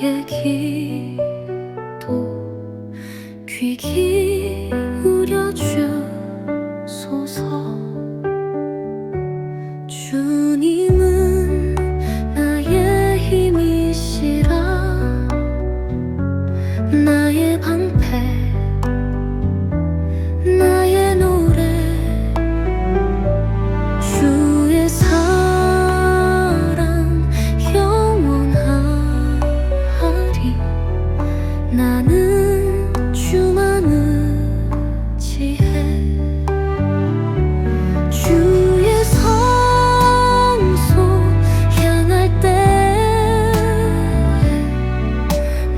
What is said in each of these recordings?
나의 기도 귀 기울여 주소서. 주님은 나의 힘이시라. 나의 방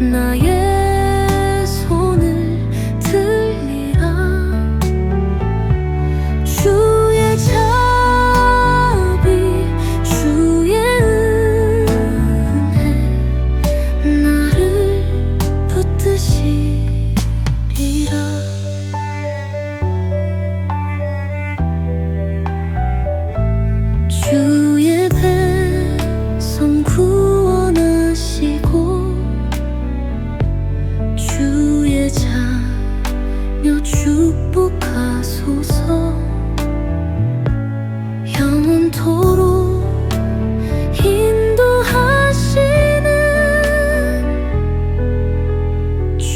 на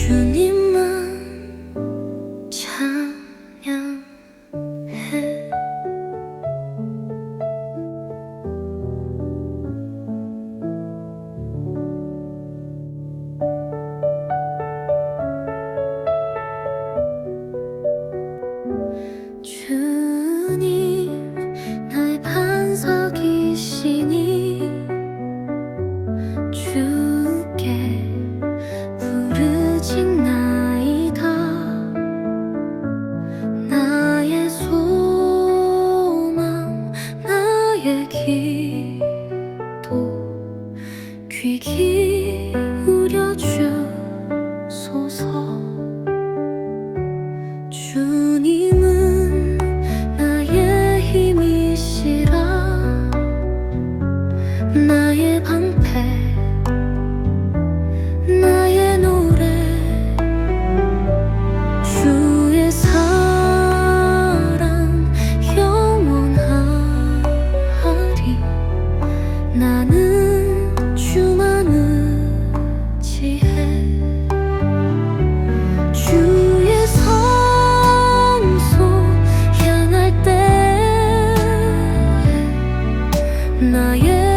주님만 기울여줘. 나의